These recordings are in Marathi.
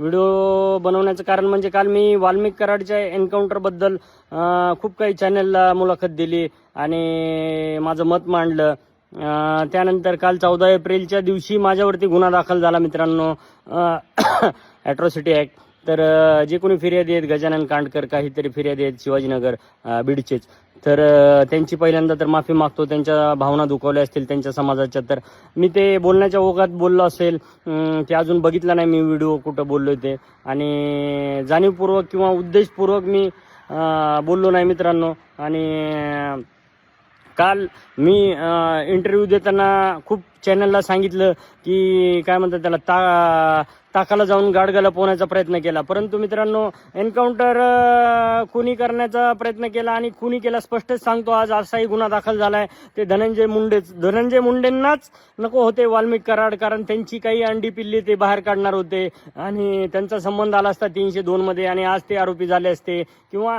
व्हिडिओ बनवण्याचं कारण म्हणजे काल मी वाल्मिक कराडच्या एन्काउंटरबद्दल खूप काही चॅनलला मुलाखत दिली आणि माझं मत मांडलं. त्यानंतर काल चौदा एप्रिलच्या दिवशी माझ्यावरती गुन्हा दाखल झाला मित्रांनो. ॲट्रॉसिटी ॲक्ट तर जे कोणी फिर्यादी आहेत गजानन कांडकर काहीतरी फिर्यादी आहेत शिवाजीनगर बीडचेच. तर त्यांची पहिल्यांदा तर माफी मागतो त्यांच्या भावना दुखावल्या असतील त्यांच्या समाजाच्या. तर मी ते बोलण्याच्या ओघात बोललो असेल ते अजून बघितलं नाही मी व्हिडिओ कुठं बोललो ते. आणि जाणीवपूर्वक किंवा उद्देशपूर्वक मी बोललो नाही मित्रांनो. आणि काल मी इंटरव्ह्यू देताना खूप चॅनलला सांगितलं की काय म्हणतात त्याला ता ताकाला जाऊन गाडगाला पोहण्याचा प्रयत्न केला. परंतु मित्रांनो एन्काउंटर खुनी करण्याचा प्रयत्न केला आणि खुनी केला स्पष्टच सांगतो. आज असाही गुन्हा दाखल झालाय. ते धनंजय मुंडेच धनंजय मुंडेंनाच नको होते वाल्मिक कराड कारण त्यांची काही अंडी पिल्ली ते बाहेर काढणार होते. आणि त्यांचा संबंध आला असता तीनशे दोन मध्ये आणि आज ते आरोपी झाले असते. किंवा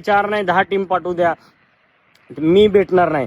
चार नाही दहा टीम पाठवू द्या. मी भेटणार नाही.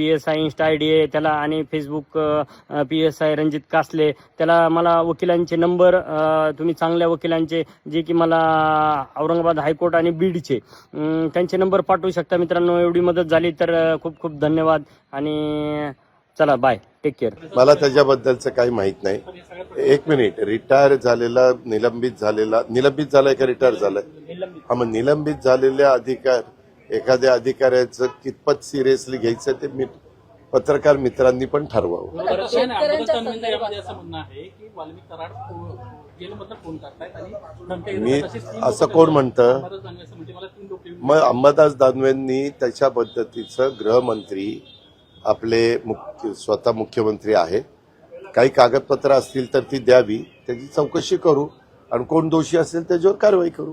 P S I insta I D आहे त्याला आणि Facebook P S I Ranjit Kasle. त्याला मला वकिलांचे नंबर तुम्ही चांगल्या वकिलांचे जे की मला औरंगाबाद हायकोर्ट आणि बीडचे त्यांचे नंबर पाठवू शकता मित्रांनो. एवढी मदत झाली तर खूप खूप धन्यवाद. आणि चला बाय टेक केअर मला त्याच्याबद्दलचं काही माहीत नाही. एक मिनिट रिटायर झालेला निलंबित झालेला निलंबित झालाय का रिटायर झालाय? हा मग निलंबित झालेल्या अधिकार एखाद्या अधिकाऱ्याचं कितपत सिरियसली घ्यायचं ते मी पत्रकार मित्रांनी पण ठरवावं. मी असं कोण आहेत. म्हणतं? लोक मग अंबादास दानवेंनी त्याच्या पद्धतीचं गृहमंत्री आपले मुख्य स्वतः मुख्यमंत्री आहे. काही कागदपत्र असतील तर ती द्यावी. त्याची चौकशी करू. आणि कोण दोषी असेल त्याच्यावर कारवाई करू.